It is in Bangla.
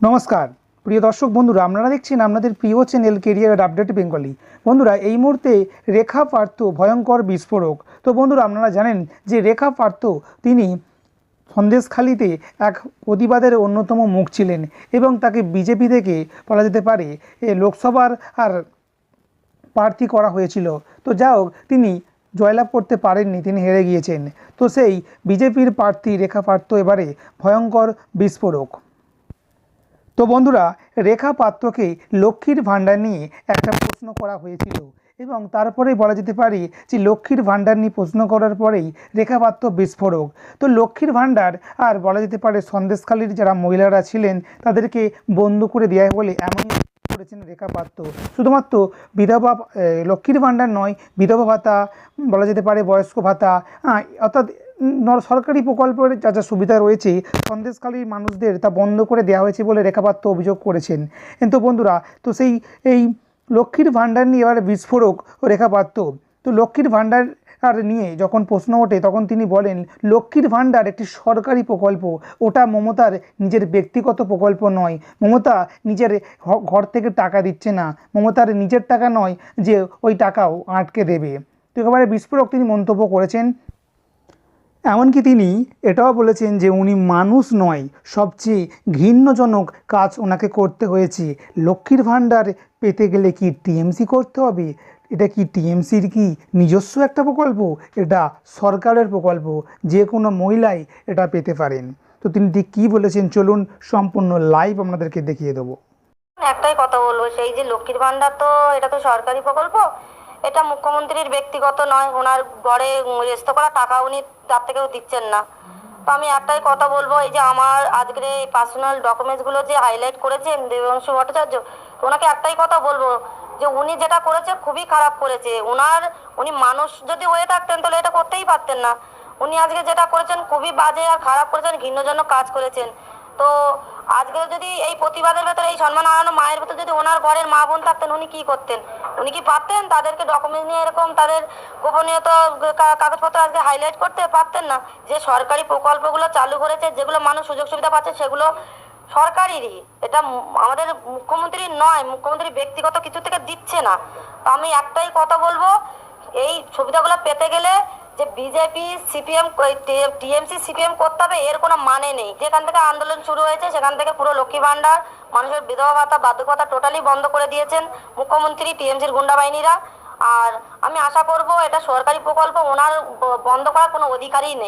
নমস্কার। প্রিয় দর্শক বন্ধুরা, আপনারা দেখছেন আপনাদের প্রিয় চ্যানেল কেরিয়ার আপডেট বেঙ্গলি বন্ধুরা, এই মুহূর্তে রেখা পার্থ ভয়ঙ্কর বিস্ফোরক। তো বন্ধুরা, আপনারা জানেন যে রেখা পার্থ, তিনি সন্দেশখালিতে এক প্রতিবাদের অন্যতম মুখ ছিলেন এবং তাকে বিজেপি থেকে বলা যেতে পারে এ লোকসভার আর প্রার্থী করা হয়েছিল। তো যা হোক, তিনি জয়লাভ করতে পারেননি, তিনি হেরে গিয়েছেন। তো সেই বিজেপির প্রার্থী রেখা পার্থ এবারে ভয়ঙ্কর বিস্ফোরক। তো বন্ধুরা, রেখা পাত্রকে লক্ষ্মীর ভাণ্ডার নিয়ে একটা প্রশ্ন করা হয়েছিল এবং তারপরেই বলা যেতে পারে যে লক্ষ্মীর ভাণ্ডার নিয়ে প্রশ্ন করার পরেই রেখা পাত্র বিস্ফোরক। তো লক্ষ্মীর ভাণ্ডার আর বলা যেতে পারে সন্দেশখালীর যারা মহিলারা ছিলেন, তাদেরকে বন্ধ করে দেওয়া বলে এমনই করেছেন রেখা পাত্র। শুধুমাত্র বিধবা লক্ষ্মীর ভাণ্ডার নয়, বিধবা ভাতা, বলা যেতে পারে বয়স্ক ভাতা অর্থাৎ সরকারি প্রকল্পের যা যা সুবিধা রয়েছে সন্দেশখালীর মানুষদের তা বন্ধ করে দেওয়া হয়েছে বলে রেখাপাত্র অভিযোগ করেছেন। কিন্তু বন্ধুরা, তো সেই, এই লক্ষ্মীর ভাণ্ডার নিয়ে এবার বিস্ফোরক রেখাপাত্র। তো লক্ষ্মীর ভাণ্ডার আর নিয়ে যখন প্রশ্ন ওঠে, তখন তিনি বলেন, লক্ষ্মীর ভাণ্ডার একটি সরকারি প্রকল্প। ওটা মমতার নিজের ব্যক্তিগত প্রকল্প নয়। মমতা নিজের ঘর থেকে টাকা দিচ্ছে না। মমতার নিজের টাকা নয় যে ওই টাকাও আটকে দেবে। তো একেবারে বিস্ফোরক তিনি মন্তব্য করেছেন। এমনকি তিনি এটাও বলেছেন যে উনি মানুষ নয়, সবচেয়ে ঘৃণ্যজনক কাজ ওনাকে করতে হয়েছে। লক্ষ্মীর ভাণ্ডার পেতে গেলে কি টিএমসি করতে হবে? এটা কি টিএমসির কি নিজস্ব একটা প্রকল্প? এটা সরকারের প্রকল্প, যে কোনো মহিলাই এটা পেতে পারেন। তো তিনি ঠিক কী বলেছেন? চলুন সম্পূর্ণ লাইভ আপনাদেরকে দেখিয়ে দেবো। একটাই কথা বলব, সেই যে লক্ষ্মীর ভাণ্ডার তো, এটা তো সরকারি প্রকল্প এটা মুখ্যমন্ত্রীর ব্যক্তিগত নয়, ওনার ঘরে রেস্ত করা টাকা উনি তার থেকেও দিচ্ছেন না। তো আমি একটাই কথা বলব, এই যে আমার আজকের এই পার্সোনাল ডকুমেন্টসগুলো যে হাইলাইট করেছেন দেবাংশু ভট্টাচার্য, ওনাকে একটাই কথা বলব যে উনি যেটা করেছে খুবই খারাপ করেছে। ওনার, উনি মানুষ যদি হয়ে থাকতেন তাহলে এটা করতেই পারতেন না। উনি আজকে যেটা করেছেন খুবই বাজে আর খারাপ করেছেন, ঘৃণ্যজনক কাজ করেছেন। তো আজকে যদি এই প্রতিবাদের ভেতরে এই সম্মান হারানো মায়ের ভেতরে যদি ওনার ঘরের মা বোন থাকতেন, উনি কি করতেন? উনি কি পারতেন তাদেরকে ডকুমেন্ট নিয়ে এরকম তাদের গোপনীয়তা কাগজপত্র আজকে হাইলাইট করতে? পারতেন না। যে সরকারি প্রকল্পগুলো চালু করেছে, যেগুলো মানুষ সুযোগ সুবিধা পাচ্ছে, সেগুলো সরকারেরই। এটা আমাদের মুখ্যমন্ত্রী নয়, মুখ্যমন্ত্রী ব্যক্তিগত কিছু থেকে দিচ্ছে না। তো আমি একটাই কথা বলব, এই সুবিধাগুলো পেতে গেলে যে বিজেপি সিপিএম টিএমসি সিপিএম করতে হবে, এর কোনো মানে নেই। যেখান থেকে আন্দোলন শুরু হয়েছে, সেখান থেকে পুরো লক্ষ্মী ভাণ্ডার, মানুষের বিধবা ভাতা বাধ্যকতা টোটালি বন্ধ করে দিয়েছেন মুখ্যমন্ত্রী টিএমসির গুন্ডা বাহিনীরা। আর আমি আশা করব, এটা সরকারি প্রকল্প, ওনার বন্ধ করার কোনো অধিকারই নেই।